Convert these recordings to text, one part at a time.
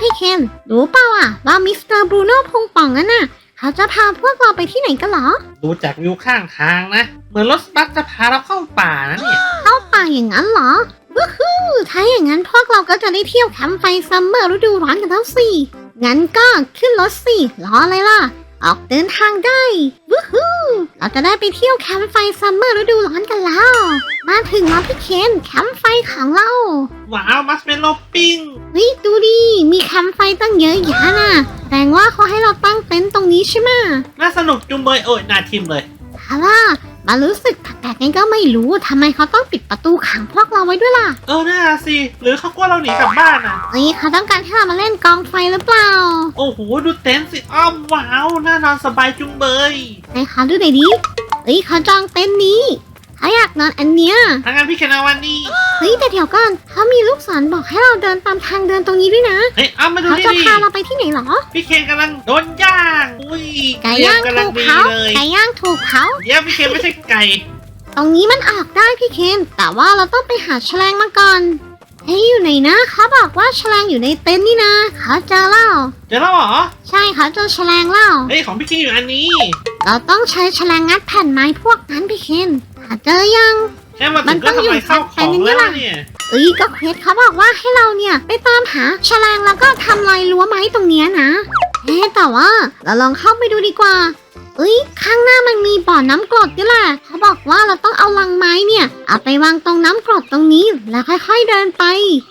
พี่เคนรู้เปล่าอะว่ามิสเตอร์บรูโน่พงป่องนั่นน่ะ เขาจะพาพวกเราไปที่ไหนกันเหรอ ดูจากวิวข้างทางนะ เหมือนรถบัสจะพาเราเข้าป่านะเนี่ย เข้าป่าอย่างนั้นเหรอวู้ฮู้ถ้าอย่างนั้นพวกเราก็จะได้เที่ยวแคมป์ไฟซัมเมอร์ฤดูร้อนกันทั้งสี่งั้นก็ขึ้นรถสิรออะไรล่ะ ออกเดินทางได้วู้ฮู้เราจะได้ไปเที่ยวแคมป์ไฟซัมเมอร์ฤดูร้อนกันแล้ว มาถึงแล้วพี่เคนแคมป์ไฟของเราว้าวมัสเมลโลปิ้งเฮ้ยดูดิมีแคมป์ไฟตั้งเยอะแยะน่ะแสดงว่าเขาให้เราตั้งเต็นท์ตรงนี้ใช่ไหมน่าสนุกจุงเบยโอ้ยน่าทิมเลยแต่ว่า มารู้สึกแปลกๆงั้นก็ไม่รู้ทำไมเขาต้องปิดประตูขังพวกเราไว้ด้วยล่ะเออน่าสิ หรือเขากลัวเราหนีกลับบ้านอะเฮ้ยเขาต้องการให้เรามาเล่นกองไฟหรือเปล่า โอ้โห ดูเต็นท์สิอ้อมว้าวน่านอนสบายจุงเบย ไหนขอดูหน่อยดิเฮ้ยเขาจองเต็นท์นี้ เขาอยากนอนอันเนี้ยทางงานพี่เคนเอาวันนี้เฮ้ยแต่เดี๋ยวก่อนเขามีลูกศรบอกให้เราเดินตามทางเดินตรงนี้ด้วยนะเฮ้ยเอามาดูเขานี่จะดิพาเราไปที่ไหนเหรอ พี่เคนกำลังโดนย่างอุ้ยไก่ย่างเกำลัถูงกดีเขาเลยไก่ย่างถูกเขาเดี๋ยวพี่เคนไม่ใช่ไก่ ตรงนี้มันออกได้พี่เคนแต่ว่าเราต้องไปหาแฉลงมาก่อนเฮ้ยอยู่ไหนนะเขาบอกว่าแฉลงอยู่ในเต็นท์นี่นะเขาเจอแล้วเดี๋ยวเราเหรอใช่เขาเจอแฉลงแล้วเฮ้ยของพี่เคนอยู่อันนี้ เราต้องใช้แฉลงงัดแผ่นไม้พวกนั้นพี่เคนหาเจอยัง แค่มามัถึนงต้ก็องอยู่ทำไมเข้าขแผ่อนงนี้แล้วล่ะเนี่ยเอ้ยก็เควสเขาบอกว่าให้เราเนี่ย ไปตามหาแฉลงแล้วก็ทำลายรั้วไม้ตรงเนี้ยนะเอ๊ะแต่ว่าเราลองเข้าไปดูดีกว่าเอ้ยข้างหน้ามันมีบ่อน้ำกรดด้วยแหละเขาบอกว่าเราต้องเอาลังไม้เนี่ย เอาไปวางตรงน้ำกรดตรงนี้แล้วค่อยๆเดินไป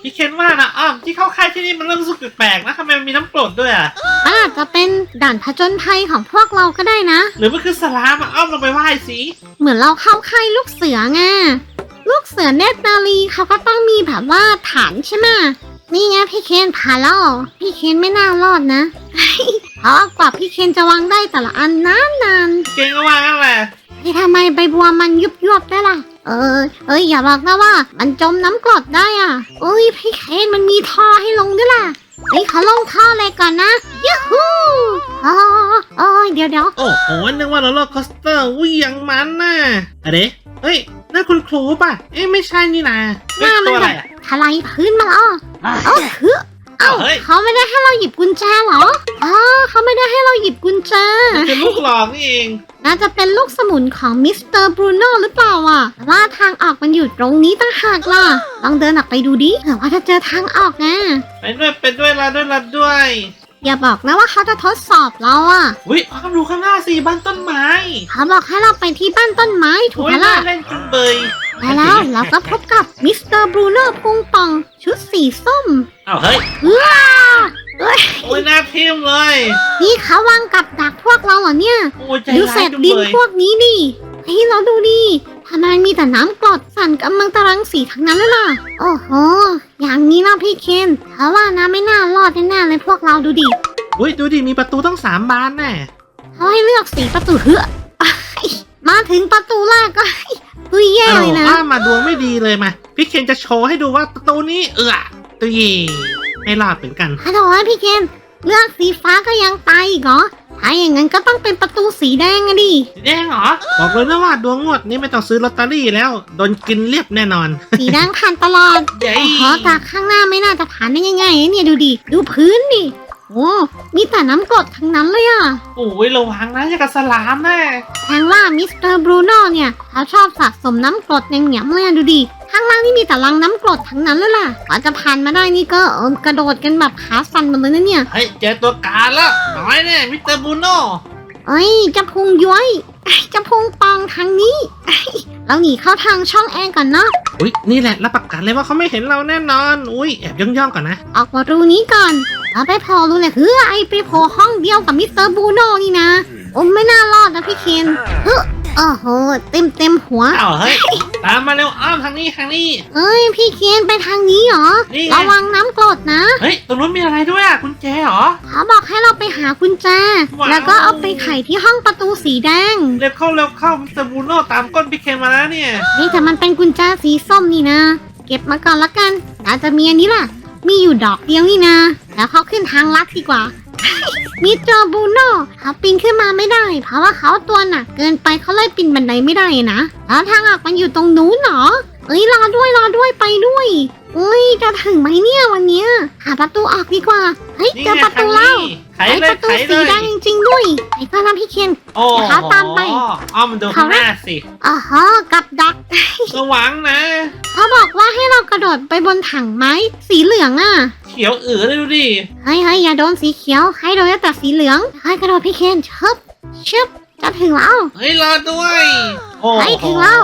พี่เคนว่านะอ้อมที่เข้าค่ายที่นี่มันเริ่มรู้สึกแปลกๆนะทำไมมันมีน้ำกรดด้วยอะ มันอาจจะเป็นด่านผจญภัยของพวกเราก็ได้นะ หรือมันคือสลามอะอ้อมลงไปไหว้สิเหมือนเราเข้าค่ายลูกเสือไงลูกเสือเนตรนารีเขาก็ต้องมีแบบว่าฐานใช่ไหม นี่ไงพี่เคนผ่านแล้วพี่เคนไม่น่ารอดนะ เพราะกว่าพี่เคนจะวางได้แต่ละอันนานนานพี่เคนก็ว่างั้นแหละๆพี่ทำไมใบบัวมันยุบยุบได้ล่ะ เออ เอ้ยอย่าบอกนะว่า มันจมน้ำกรดได้อะเอ้ยพี่เคนมันมีท่อให้ลงด้วยล่ะเฮ้ยเขาลงท่อเลยก่อนนะยูฮูอ๋ออ๋อเดี๋ยวเดี๋ยวโอ้โหนึกว่าโรลเลอร์คอสเตอร์วิ่งยังมันน่ะอะเดะเฮ้ยนั่นคุณครูป่ะ เอ้ยไม่ใช่นี่นะเฮ้ยหน้ามัตัวอะไรแบบ อะถลายพื้นมาแล้วเอ้าคือเอ้าเฮ้ย เขาไม่ได้ให้เราหยิบกุญแจเหรออ๋อเขาไม่ได้ให้เราหยิบกุญแจมันคือลูกหลอกนี่เองน่าจะเป็นลูกสมุนของมิสเตอร์บรูโน่หรือเปล่าอะแต่ว่าทางออกมันอยู่ตรงนี้ต่างหากล่ะ ลองเดินออกไปดูดิเผื่อว่าจะเจอทางออกนะ ไปด้วยไปด้วยละด้วยละด้วย อย่าบอกนะว่าเขาจะทดสอบเราอะอุ้ยอ้อมดูข้างหน้าสิบ้านต้นไม้เขาบอกให้เราไปที่บ้านต้นไม้ถูกโอ้ไหมยน่าล่ะเล่นจุงเบยและแล้วเราก็พบกับมิสเตอร์บรูโน่พุงป่องชุดสีส้มอ้าวเฮ้ยว้าเอ้ยโอ้ยน่าทิมเลย นี่เขาวางกับดักพวกเราเหรอเนี่ยโอ้ยใจดูร้าเศยษจุงดินเบยพวกนี้ดิเฮ้ยเราดูดิ ทำไมมีแต่น้ำกรดสั่นกำลังตรังสีทั้งนั้นเลยล่ะ โอ้โห อย่างนี้นะพี่เคนเพราะว่านะไม่น่ารอดแน่ๆเลยพวกเราดูดิอุ้ยดูดิมีประตูต้องสามบานแน่เขาให้เลือกสีประตูเหือะมาถึงประตูแรกก็ตุยแย่อ้าวเลยนะอ้ามาดวงไม่ดีเลยมา พี่เคนจะโชว์ให้ดูว่าประตูนี้เออตัวเย่ไม่รอดเหมือนกันฮัลโหลพี่เคนเลือกสีฟ้าก็ยังตายอีกเหรอ ถ้าอย่างนั้นก็ต้องเป็นประตูสีแดงอะดิ สีแดงเหรอ บอกเลยนะว่าดวงงวดนี้ไม่ต้องซื้อลอตเตอรี่แล้ว โดนกินเรียบแน่นอน สีแดงผ่านตลอดใหญ่โอ้โหจากข้างหน้าไม่น่าจะผ่านได้ง่ายๆนะเนี่ยดูดิ ดูพื้นดิ โอ้มีแต่น้ำกรดทั้งนั้นเลยอะโอ้ยระวังนะอย่ากับสลามแน่แทงว่ามิสเตอร์บรูโน่เนี่ยเขาชอบสะสมน้ำกรดแหนมๆเลยอะดูดิ ข้างล่างนี่มีแต่รังน้ำกรดทั้งนั้นเลยล่ะกว่าจะผ่านมาได้นี่ก็เออกระโดดกันแบบขาสั่นหมดเลยนะเนี่ย เฮ้ยเจอตัวการแล้วน้อยแน่มิสเตอร์บูโน่เอ้ยจะพุงย้อยไอ้จะพุงปองทางนี้ไอ้เราหนีเข้าทางช่องแอร์ก่อนเนาะ อุ้ยนี่แหละรับประกันเลยว่าเขาไม่เห็นเราแน่นอน อุ้ยแอบย่องๆก่อนนะออกมารูนี้ก่อนเราไปพอรู้เลยเฮ้ยไอไปโผล่ห้องเดียวกับมิสเตอร์บรูโน่นี่นะโอ้ไม่น่ารอดนะพี่เคนเฮ้อโอ้โหเต็มเต็มๆหัว อ้าวเฮ้ย ตามมาเร็วอ้อมทางนี้ทางนี้ เอ้ยพี่เคนไปทางนี้เหรอ นี่ไง ระวังน้ำกรดนะ เฮ้ยตรงนู้นมีอะไรด้วยอะกุญแจเหรอ เขาบอกให้เราไปหากุญแจ ว้าว แล้วก็เอาไปไขที่ห้องประตูสีแดง เร็วเข้าเร็วเข้ามิสเตอร์บูโน่ตามก้นพี่เคนมาแล้วเนี่ยนี่แต่มันเป็นกุญแจสีส้มนี่นะ เก็บมาก่อนละกันอาจจะมีอันนี้ล่ะ มีอยู่ดอกเดียวนี่นะ แล้วเขาขึ้นทางลัดดีกว่า มิสเตอร์บูโน่เขาปีนขึ้นมาไม่ได้ เพราะว่าเขาตัวหนักเกินไปเขาเลยปีนบันไดไม่ได้นะแล้วทางออกมันอยู่ตรงนู้นเหรอเอ้ยรอด้วยรอด้วยไปด้วยอุ้ยจะถึงไหมเนี่ยวันเนี้ยหาประตูออกดีกว่าเฮ้ยนี่เจอไงประทาตูงแล้วนี้ไขไอ้เลปยระตูไขเลสียแดงจริงๆด้วยไอ้ก็นะพี่เคนโอ้เดี๋ยวเขาตามไปอ้อมดูข้างหน้าสิอ๋อฮะกับดักระวังนะเขาบอกว่าให้เรากระโดดไปบนถังไม้สีเหลืองอะเขียวอือเลยดูดิเฮ้ยเฮ้ยอย่าโดนสีเขียว ให้โดนแต่สีเหลืองให้กระโดดพี่เคนชึบชึบจะถึงแล้ว เฮ้ยรอด้วยโอ้ไปถึโหงแล้ว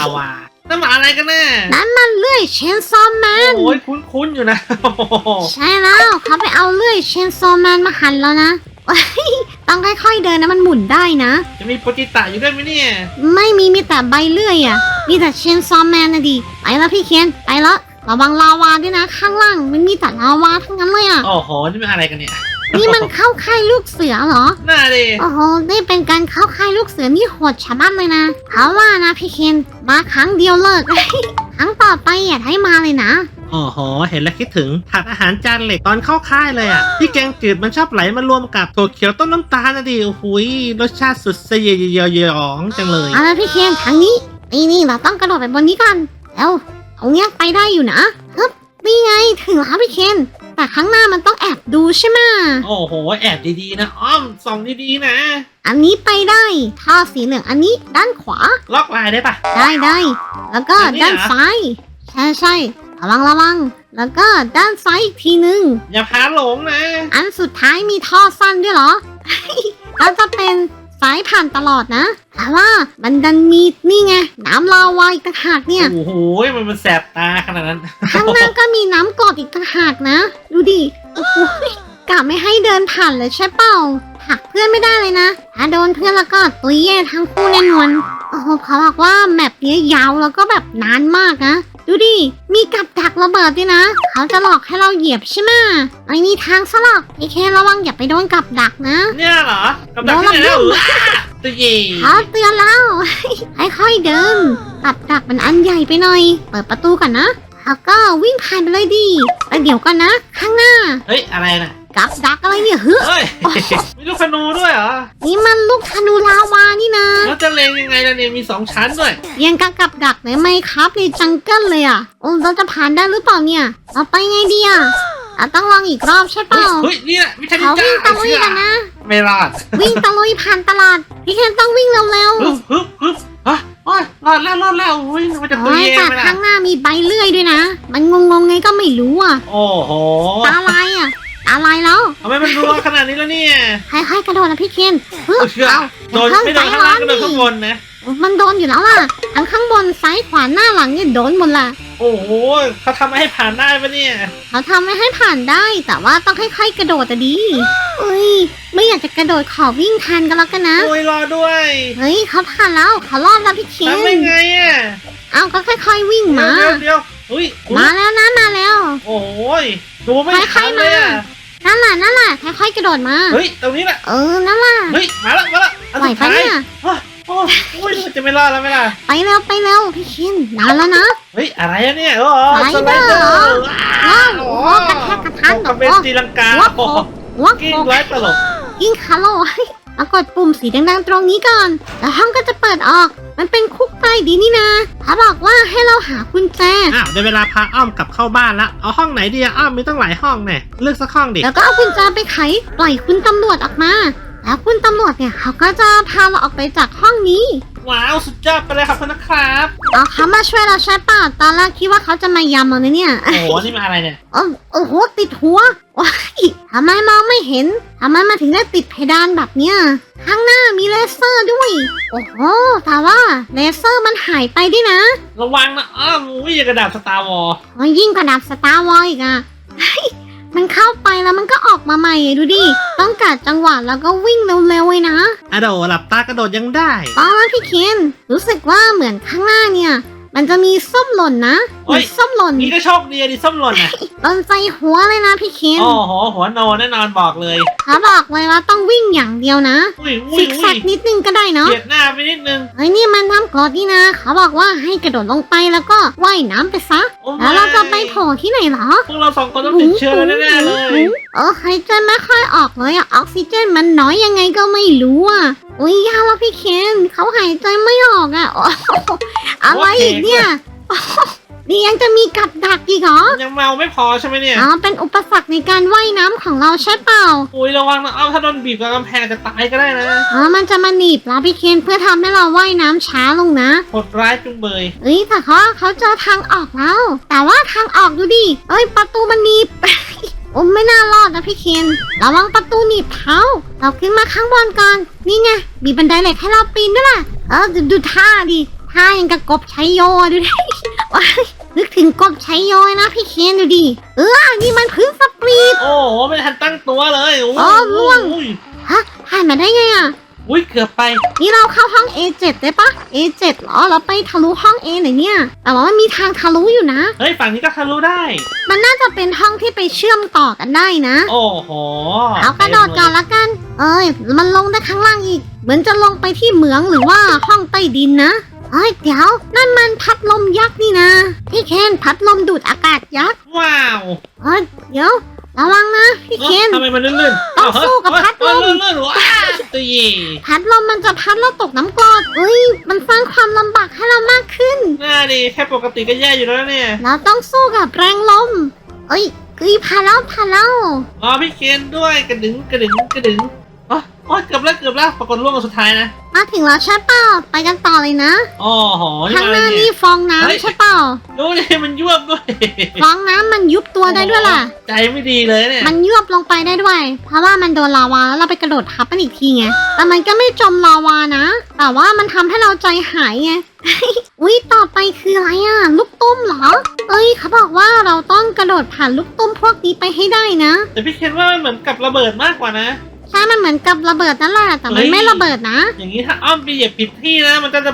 ลาวานั่นมันอะไรกันแน่นั่นมันเลื่อยเชนซอมแมน โอ้ยคุ้นๆอยู่นะโอ้โหใช่แล้วเขาไปเอาเลื่อยเชนซอมแมนมาหั่นแล้วนะเฮ้ยต้องค่อยๆเดินนะมันหมุนได้นะ จะมีโปรจิตะอยู่ด้วยไหมเนี่ย ไม่มีมีแต่ใบเลื่อยอะ มีแต่เชนซอมแมนนะดิไปแล้วพี่เคนไปแล้ว ระวังลาวาด้วยนะ ข้างล่างมันมีแต่ลาวาทั้งนั้นเลยอะ โอ้โห นี่มันอะไรกันเนี่ยนี่มันเข้าค่ายลูกเสือเหรอ น่าดิโอ้โห นี่เป็นการเข้าค่ายลูกเสือนี่โหดชะมัดเลยนะเขาว่านะพี่เคนมาครั้งเดียวเลิก ครั้งต่อไปอย่าให้มาเลยนะ โอ้โห เห็นแล้วคิดถึงผัดอาหารจานเหล็กตอนเข้าค่ายเลยอะ ที่แกงจืดมันชอบไหลมารวมกับถั่วเขียวต้มน้ำตาลนะดิโอ้โหยรสชาติสุดเสียเยยองจังเลย เอาละพี่เคนทางนี้นี่นี่เราต้องกระโดดไปบนนี้กันแล้ว เอาเนี้ยไปได้อยู่นะฮึบนี่ไงถึงแล้วพี่เคน แต่ข้างหน้ามันต้องแอบดูใช่ไหมโอ้โห แอบดีๆนะ อ้อมส่องดีๆนะ อันนี้ไปได้ ท่อสีเหลืองอันนี้ด้านขวา ล็อกลายได้ปะ ได้ได้แล้วก็อันนี้เหรอด้านซ้าย ใช่ใช่ระวังระวัง แล้วก็ด้านซ้ายอีกทีหนึ่งอย่าพาหลงนะ อันสุดท้ายมีท่อสั้นด้วยเหรอแล้วจะเป็น สายผ่านตลอดนะ แต่ว่ามันดันมีนี่ไง น้ำลาวาอีกต่างหากเนี่ย โอ้โหมันมันแสบตาขนาดนั้น ข้างหน้าก็มีน้ำกรดอีกต่างหากนะ ดูดิ โอ้โหกะไม่ให้เดินผ่านเลยใช่เปล่าหักเพื่อนไม่ได้เลยนะ ถ้าโดนเพื่อนแล้วก็ตุยแย่ทั้งคู่แน่นอน โอ้โหเขาบอกว่าแมปเนี้ยยาวแล้วก็แบบนานมากนะ ดูดิ มีกับดักระเบิดด้วยนะ เขาจะหลอกให้เราเหยียบใช่ไหมไอ้นี่ทางสลับไอ้แค่ระวังอย่าไปโดนกับดักนะเนี่ยเหรอกับดักที่ไหนแล้วว้าตัวเย่เขาเตือนแล้วค่อยๆเดินกับดักมันอันใหญ่ไปหน่อย เปิดประตูก่อนนะแล้วก็วิ่งผ่านไปเลยดีแล้วเดี๋ยวก่อนนะ ข้างหน้า เฮ้ย อะไรน่ะ กับดักอะไรเนี่ยเฮ้ยเฮ้ย มีลูกธนูด้วยเหรอ นี่มันลูกธนูลาวานี่นะแล้วจะเลงยังไงล่ะเนี่ย มีสองชั้นด้วยยังกับกับดักเลยไหมครับในจังเกิลเลยอะโอ้เราจะผ่านได้หรือเปล่าเนี่ยเราไปไงดีอะเราต้องลองอีกรอบใช่เปเฮ้ยล่าเฮ้ยนี่แหละวิชานิเขาจ้าวิ่งตะลุยกันนะ ไม่รอดวิ่งตะลุยผ่านตลาด พี่เคนต้องวิ่งเร็วฮึบฮึบฮึบฮะโอ้ยรอดแล้วรอดแล้วอุ้ยมันจะๆตัวโอ้ยเย่แต่ไหมล่ะข้างหน้ามีใบเลื่อยด้วยนะ มันงงๆไงก็ไม่รู้อะ โอ้โหตาลายอะ ตาลายแล้วทำไมมันรัวขนาดนี้แล้วเนี่ยค่อยๆกระโดดนะพี่เคนเฮ้ยเอาเชื่อเอาโดนไม่โดนข้างล่างก็โดนข้างบนนะ มันโดนอยู่แล้วล่ะทั้งข้างบนซ้ายขวาหน้าหลังเนี่ยโดนหมดละโอ้โหเขาทำให้ผ่านได้ปะเนี่ยเขาทำไม่ให้ผ่านได้แต่ว่าต้องค่อยๆกระโดดแต่ดีเอ้ยไม่อยากจะกระโดดขอวิ่งทันก็แล้วกันนะโอ้ยรอด้วยเฮ้ยเขาผ่านแล้วเขารอดแล้วพี่เคนทำได้ไงอะเอาก็ค่อยๆวิ่งเดี๋ยมาวเดี๋ยวเดี๋ยวอุ้ยอุ๊ยมาแล้วนะมาแล้ว โอ้ยดูไม่ทันเลยอะ นั่นแหละนั่นแหละค่อยๆกระโดดมา เฮ้ยตรงนี้แหละเออนั่นแหละเฮ้ยมาแล้วมาแล้วอันไหวสุดปะท้ายเนี่ยโอ้ยโอ้ยโอ้ยจะไม่รอดแล้วไหมล่ะไปเร็วไปเร็วพี่เคนนานแล้วนะ เฮ้ยอะไรอะเนี่ยโอ้สไลเดอร์เหรอว้าวโอ้โหกระแทกกระทันทำเป็นตีลังกาหัวโขโอ้โหกหัวโขกิ้งกร้อยตลก กิ้งคาโล แล้วกดปุ่มสีแดงๆตรงนี้ก่อน แล้วห้องก็จะเปิดออก มันเป็นคุกใต้ดินนี่นะเขาบอกว่าให้เราหากุญแจ อ้าวได้เวลาพาอ้อมกลับเข้าบ้านแล้วเอาห้องไหนดีอะอ้อมมีตั้งหลายห้องแน่เลือกสักห้องดิ แล้วก็เอากุญแจไปไข ปล่อยคุณตำรวจออกมา แล้วคุณตำรวจเนี่ยเขาก็จะพาเราออกไปจากห้องนี้ ว้าวสุดยอดไปเลยครับคุณนะครับเอาเขามาช่วยเราใช่ป่ะตอนแรกคิดว่าเขาจะมายำเราเนี่ย โอ้โหนี่มาอะไรเนี่ยโอ้โอ้โหติดหัว ว้ายทำไมมองไม่เห็นทำไมมาถึงได้ติดเพดานแบบเนี้ยข้างหน้ามีเลเซอร์ด้วย โอ้โหแต่ว่าเลเซอร์มันหายไปด้วยนะระวังนะอ้อมวิ่งกระดาษสตาร์วอลโอ้ยยิ่งกว่าดับสตาร์วอลอีกอะเฮ้ยมันเข้าไปแล้วมันก็ออกมาใหม่อะดูดิ ต้องกัดจังหวะแล้วก็วิ่งเร็วๆเลยนะอะโดหลับตากระโดดยังได้ ตอนนั้นพี่เคนรู้สึกว่าเหมือนข้างหน้าเนี่ย มันจะมีส้มหล่นนะเหมือนส้มหล่นนี่ก็โชคดีอะดิส้มหล่นอะหล่นใจหัวเลยนะพี่เคนโอ้โหหัวโนแน่นอนบอกเลยเขาบอกเลยว่าต้องวิ่งอย่างเดียวนะอุ้ยอุ้ซิยกแซอุ้ยกนิดนึงก็ได้เนาะเบียดหน้าไปนิดนึงเฮ้ยนี่มันน้ำกรดนี่นะ เขาบอกว่าให้กระโดดลงไปแล้วก็ว่ายน้ำไปซะ โอ้แล้วเราจะไปโผล่ที่ไหนเหรอพวกเราสองคนต้องติดเชื้อแน่ๆเลย เออหายใจไม่ค่อยออกเลยอะออกซิเจนมันน้อยยังไงก็ไม่รู้อะอุ้ยยาแล้วพี่เคนเขาหายใจไม่ออกอะโอ้โหอะไรอีกเนี่ยนี่ยังจะมีกับดักอีกเหรอ ยังเมาไม่พอใช่ไหมเนี่ยอ๋อเป็นอุปสรรคในการว่ายน้ำของเราใช่เปล่า อุ้ยระวังนะอ้อมถ้าโดนบีบกับกำแพงจะตายก็ได้นะ อ๋อ มันจะมาหนีบเราพี่เคนเพื่อทำให้เราว่ายน้ำช้าลงนะโหดร้ายจุงเบยเอ้ยแต่เขาเขาเจอทางออกแล้ว แต่ว่าทางออกดูดิ เอ้ยประตูมันหนีบ โอ้ไม่น่ารอดนะพี่เคนระวังประตูหนีบเท้า เราขึ้นมาข้างบนก่อน นี่ไงมีบันไดเหล็กให้เราปีนด้วยล่ะ เออดูดูท่าดิท่ายังกับกบใช้โยอะดูดิว้ายนึกถึงกบใช้โยเลยนะพี่เคนดูดิ เออ นี่มันพื้นสปรีดโอ้โหไม่ทันตั้งตัวเลยโอ้โหอ๋อล่วงอุ้ยฮะผ่านมาได้ไงอะ อุ้ยเกือบไป นี่เราเข้าห้อง A7 ได้ปะ A7 เหรอ เราไปทะลุห้อง A ไหนเนี่ย แต่ว่ามันมีทางทะลุอยู่นะ เฮ้ย ฝั่งนี้ก็ทะลุได้ มันน่าจะเป็นห้องที่ไปเชื่อมต่อกันได้นะ โอ้โหเอากระโดดก่อนละกัน เอ้ย มันลงได้ข้างล่างอีก เหมือนจะลงไปที่เหมืองหรือว่าห้องใต้ดินนะเฮ้ยเดี๋ยวนั่นมันพัดลมยักษ์นี่นะพี่เคนพัดลมดูดอากาศยักษ์ ว้าวเฮ้ยเดี๋ยว ระวังนะพี่เคนทำไมมันลื่นๆต้องสู้กับพัดลมเฮ้ยลื่นๆว้าวตีพัดลมมันจะพัดเราตกน้ำกรดเฮ้ยมันสร้างความลำบากให้เรามากขึ้นหน้าดีแค่ปกติก็แย่อยู่แล้วเนี่ยเราต้องสู้กับแรงลม เอ้ยกยพาแล้วพาแล้วอ๋อพี่เคนด้วยกระดึงกระดึงกระดึง อ๋ออ๋อเกือบแล้วเกือบแล้วปรากฏล่วงมาสุดท้ายนะมาถึงแล้วใช่เปล่าไปกันต่อเลยนะอ๋อโหนี่ข้างหมาน้าเนี่นี่ยฟองน้ำเฮ้ยใช่เปล่าดูดิมันยวบด้วยฟองน้ำมันยุบตัวได้ด้วยล่ะ ใจไม่ดีเลยเนี่ยมันยวบลงไปได้ด้วย เพราะว่ามันโดนลาวาแล้วเราไปกระโดดทับมันอีกทีไงแต่มันก็ไม่จมลาวานะ แต่ว่ามันทำให้เราใจหายไงอุ้ยต่อไปคืออะไรอะ ลูกตุ้มเหรอ เอ้ยเขาบอกว่าเราต้องกระโดดผ่านลูกตุ้มพวกนี้ไปให้ได้นะ แต่พี่เคนว่ามันเหมือนกับระเบิดมากกว่านะ ใช่มันเหมือนกับระเบิดนั่นแหละแต่เฮ้มันยไม่ระเบิดนะ อย่างนี้ถ้าอ้อมไปเหยียบผิดที่นะ มันก็จะ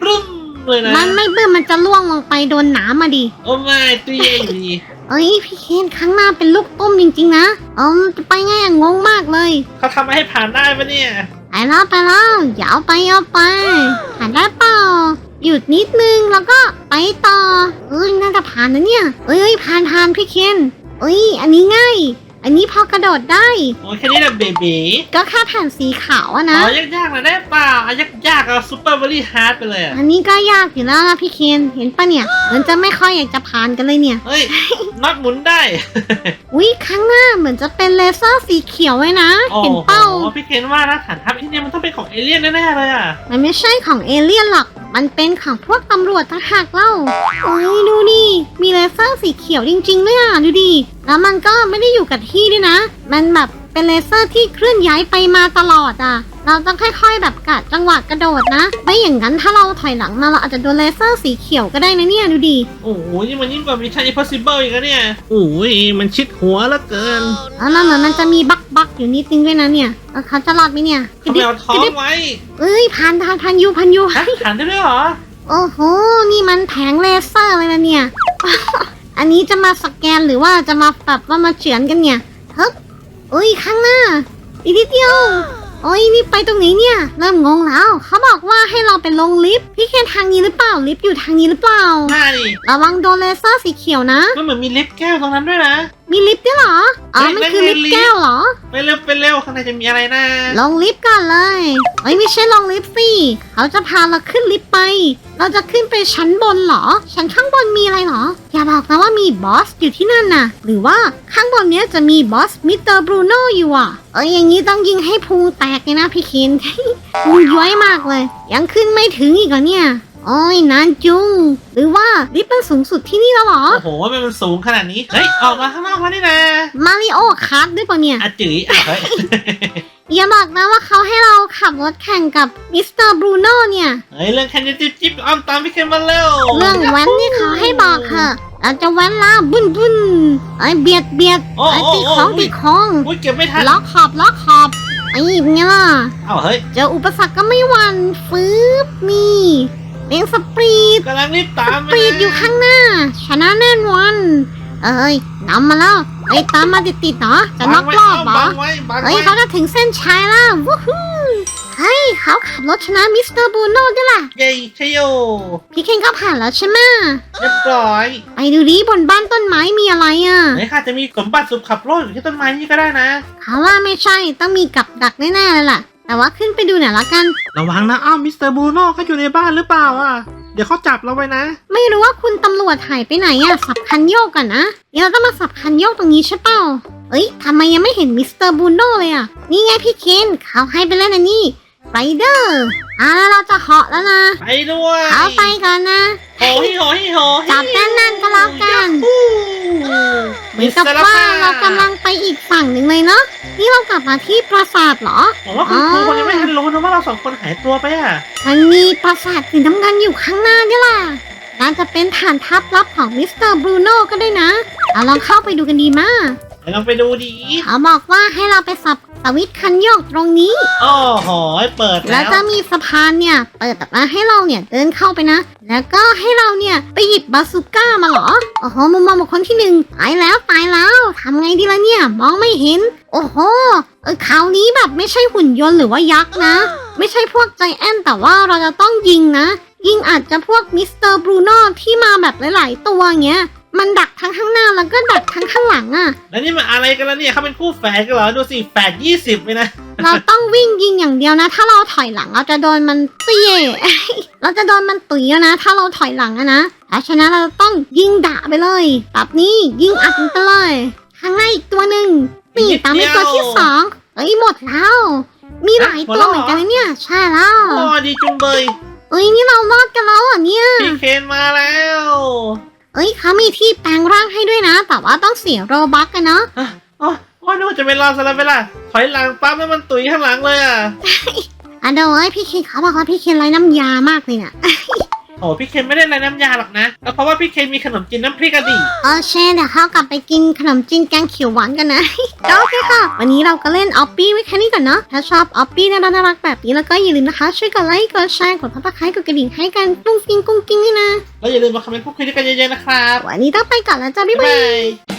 บรึ้มเลยนะมันไม่เบื่อมันจะล่วงลงไปโดนหนามมาดิโอ้ไม่ตัวเองดีเอ้ยพี่เคนข้างหน้าเป็นลูกตุ้มจริง ๆ นะเออจะไปไงอะงงมากเลยเขาทำมาให้ผ่านได้ปะเนี่ยไปแล้วไปแล้วอย่าเอาไปเอาไปผ่านได้เปล่าหยุดนิดนึงแล้วก็ไปต่อเอ้ยน่าจะผ่านนะเนี่ยเอ้ยผ่านผ่านพี่เคนเอ้ยอันนี้ง่าย อันนี้พอกระโดดได้ โอ้ยแค่นี้แหละเบบีก็แค่แผ่นสีขาวอะอ๋นะอยากๆหน่อยได้เปล่าอะยากๆเอาซูเปอร์เวอรี่ฮาร์ดไปเลยอะอันนี้ก็ยากอยู่แล้วนะพี่เคนเห็นปะเนี่ยเหมือนจะไม่ค่อยอยากจะผ่านกันเลยเนี่ย เฮ้ยน็อตหมุนได้ อุ้ยข้างหน้าเหมือนจะเป็นเลเซอร์สีเขียวไว้นะโอ้เห็นโหเป้าพี่เคนว่านะฐานทัพที่เนี่ยมันต้องเป็นของเอเลี่ยนแน่ๆเลยอะมันไม่ใช่ของเอเลี่ยนหรอกมันเป็นของพวกตำรวจทหารเล่าโอ้ยดูดิ มีเลเซอร์สีเขียวจริงๆเลยอะดูดิ แล้วมันก็ไม่ได้อยู่กับที่ด้วยนะ มันแบบ เป็นเลเซอร์ที่เคลื่อนย้ายไปมาตลอดอะ เราต้องค่อยๆ แบบกะจังหวะกระโดดนะ ไม่อย่างนั้นถ้าเราถอยหลังมาเราอาจจะโดนเลเซอร์สีเขียวก็ได้นะเนี่ยดูดิโอ้โหนี่มันยิ่งกว่ามิชชั่นอิมพอสิเบิลอีกนะเนี่ยโอ้ยมันชิดหัวเหลือเกินแล้วมันเหมือนมันจะมีบักบักๆอยู่นิดนึงด้วยนะเนี่ยเออเขาจะรอดไหมเนี่ยกเขาระไปดิบเอาท้อกระงดิบไว้เอ้ยพันพันพันยูพันยู ฮะฐานได้ด้วยเหรอ โอ้โห นี่มันแผงเลเซอร์เลยนะเนี่ย อันนี้จะมาสแกนหรือว่าจะมาแบบว่ามาเฉือนกันเนี่ยฮึ บอุ้ยข้างหน้า อีกนิดเดียว โอ้ยนี่ไปตรงไหนเนี่ย เริ่มงงแล้ว เขาบอกว่าให้เราไปลงลิฟต์พี่เคนทางนี้หรือเปล่าลิฟต์อยู่ทางนี้หรือเปล่าหน้าดิระวังโดนเลเซอร์สีเขียวนะ มันเหมือนมีลิฟต์แก้วตรงนั้นด้วยนะ มีลิฟต์ด้วยเหรอ อ๋อเฮ้ยมันคือนั่ลินฟไงต์แก้วเหรอ ไปเร็วไปเร็วข้างในจะมีอะไรนะลงลิฟต์ก่อนเลยเอ้ยไม่ใช่ลงลิฟต์สิ เขาจะพาเราขึ้นลิฟต์ไป เราจะขึ้นไปชั้นบนเหรอ ชั้นข้างบนมีอะไรเหรอ อย่าบอกนะว่ามีบอสอยู่ที่นั่นน่ะ หรือว่าข้างบนเนี้ยจะมีบอสมิสเตอร์บรูโน่อยู่อะ เอ้ยอย่างนี้ต้องยิงให้พุงแตกเลยนะพี่เคนพุงย้อยมากเลย ยังขึ้นไม่ถึงอีกเหรอเนี่ย โอ้ยนานจุง หรือว่าลิฟต์มันสูงสุดที่นี่แล้วเหรอ โอ้โหมันมันสูงขนาดนี้ เฮ้ย ออกมาข้างนอกแล้วนี่นะมาริโอคาร์ดด้วยปะเนี่ย อาจื๋ยอะเฮ้ย อย่าบอกนะว่าเขาให้เราขับรถแข่งกับมิสเตอร์บรูโน่เนี่ย เฮ้ย เรื่องแค่นี้จิ๊บจิ๊บอ้อมตามพี่เคนมาเร็วเรื่องแว้นนี่เขาให้บอกเถอะเราจะแว้นละบุนบุนไอ้เบียดเบียดโอ้ไอ้โอ้ตีโอ้ของอุ้ตียของ อุ้ยเก็บไม่ทันล็อกขอบล็อกขอบไอ้เป็นไงล่ะเอ้าเฮ้ย เจออุปสรรคก็ไม่หวั่นฟืบนี่ เลี้ยงสปรีดกำลังรีบตามสปรีดอยู่ข้างหน้า ชนะแน่นอนเอ้ยนำมาแล้วไอ้ยตามมาติดๆเนาะจะน็อกรอบเหรอบังไว้บังเฮ้ยไว้เขาจะถึงเส้นชัยแล้ววู้ฮู้เฮ้ยเขาขับรถชนะมิสเตอร์บรูโน่ด้วยล่ะเย้ชโยพี่เคนก็ผ่านแล้วใช่ไหมเรียบร้อยไปดูดิบนบ้านต้นไม้มีอะไรอะเฮ้ยค่ะจะมีสมบัติสุขขับรถอยู่ที่ต้นไม้นี่ก็ได้นะเขาว่าไม่ใช่ต้องมีกับดักแน่ๆเลยล่ะ แต่ว่าขึ้นไปดูหน่อยละกัน ระวังนะ อ้าว มิสเตอร์บรูโน่เขาอยู่ในบ้านหรือเปล่าอะ เดี๋ยวเขาจับเราไว้นะ ไม่รู้ว่าคุณตำรวจหายไปไหนอะสับคันโยกก่อนนะ เดี๋ยวเราต้องมาสับคันโยกตรงนี้ใช่เปล่าเอ้ยทำไมยังไม่เห็นมิสเตอร์บูโน่เลยอะนี่ไงพี่เคนเขาให้ไปแล้วนะนี่ไรเดอร์อ่าแล้วเราจะเหาะแล้วนะ ไปด้วย เอาไปก่อนนะโหฮิโหฮิโหจับด้านนั่นก็แล้วกัน เห มือนกับว่าเรากำลังไปอีกฝั่งหนึ่งเลยเนาะนี่เรากลับมาที่ปราสาทเหรอผมว่าคุณครูคนยังไม่ทันรู้นะว่าเราสองคนหายตัวไปอะมันมีปราสาทสีน้ำเงินอยู่ข้างหน้านี่ล่ะน่าจะเป็นฐานทัพลับของมิสเตอร์บรูโน่ก็ได้นะเราลองเข้าไปดูกันดีมาก เดี๋ยวลองไปดูดีเขาบอกว่าให้เราไปสับสวิตช์คันโยกตรงนี้โอ้โหเปิดแล้แล้ววจะมีสะพานเนี่ย เปิดออกมาให้เราเนี่ยเดินเข้าไปนะ แล้วก็ให้เราเนี่ยไปหยิบบาซูก้ามาเหรอ โอ้โห มุมมองบุคคลที่หนึ่งตายแล้วตายแล้วทำไงดีล่ะเนี่ย มองไม่เห็น โอ้โห เออคราวนี้แบบไม่ใช่หุ่นยนต์หรือว่ายักษ์นะ ไม่ใช่พวกใจแอนแต่ว่าเราจะต้องยิงนะ ยิงอาจจะพวกมิสเตอร์บรูโน่ที่มาแบบหลาย ๆ ตัวเงี้ย มันดักทั้งข้างหน้าแล้วก็ดักทั้งข้างหลังอะ่ะ แล้วนี่มันอะไรกันแล้วเนี่ยเขาเป็นคู่แฝดกันเหรอ ดูสิแฝดยี่สิบเลยนะ เราต้องวิ่งยิงอย่างเดียวนะ ถ้าเราถอยหลังเราจะโดนมันเตี้ย เราจะโดนมันตุ๋ยอะนะ ถ้าเราถอยหลังอะนะเพราะฉะนั้นเราจะต้องยิงด่าไปเลยแบบนี้ยิงอัดมันไปเลยข้างในอีกตัวหนึ่งนี่นิดเดียวตามไปตัวที่สองเอ้ยหมดแล้ว มีหลายหมดตัแล้ววเหรอเหมือนกันนะเนี่ย ใช่แล้วโอ้ดีจุงเบยเอ้ยนี่เรารอดกันแล้วเหรอะเนี่ยพี่เคนมาแล้ว เอ้ยเขามีที่แปลงร่างให้ด้วยนะ แต่ว่าต้องเสียโรบักกันเนาะอะโอ้ว่านึกว่าจะเป็นรอสลับเวลาถอยหลังปั๊บแล้วมันตุ๋ยข้างหลังเลยอะอะเดี๋ยวเอ้ยพี่เคนเขาบอกว่าพี่เคนไร้น้ำยามากเลยเนี่ย โอ้พี่เคนไม่ได้อะไรน้ำยาหรอกนะก็เพราะว่าพี่เคนมีขนมจีนน้ำพริกอะดิโอเคเดี๋ยวเขากลับไปกินขนมจีนแกงเขียวหวานกันนะ ก็โอเคค่ะ วันนี้เราก็เล่นออปปี้ไว้แค่นี้ก่อนเนาะถ้าชอบออปปี้น่ารักๆแบบนี้แล้วก็อย่าลืมนะคะ ช่วยกดไลค์กดแชร์กดซับสไครต์กดกระดิ่งให้กันกุ้งกิ้งกุ้งกิ้งด้วยนะแล้วอย่าลืมมาคอมเมนต์พูดคุยด้วยกันเยอะๆนะครับวันนี้ต้องไปก่อนแล้วจ้าบ๊ายบ๊ายบาบายย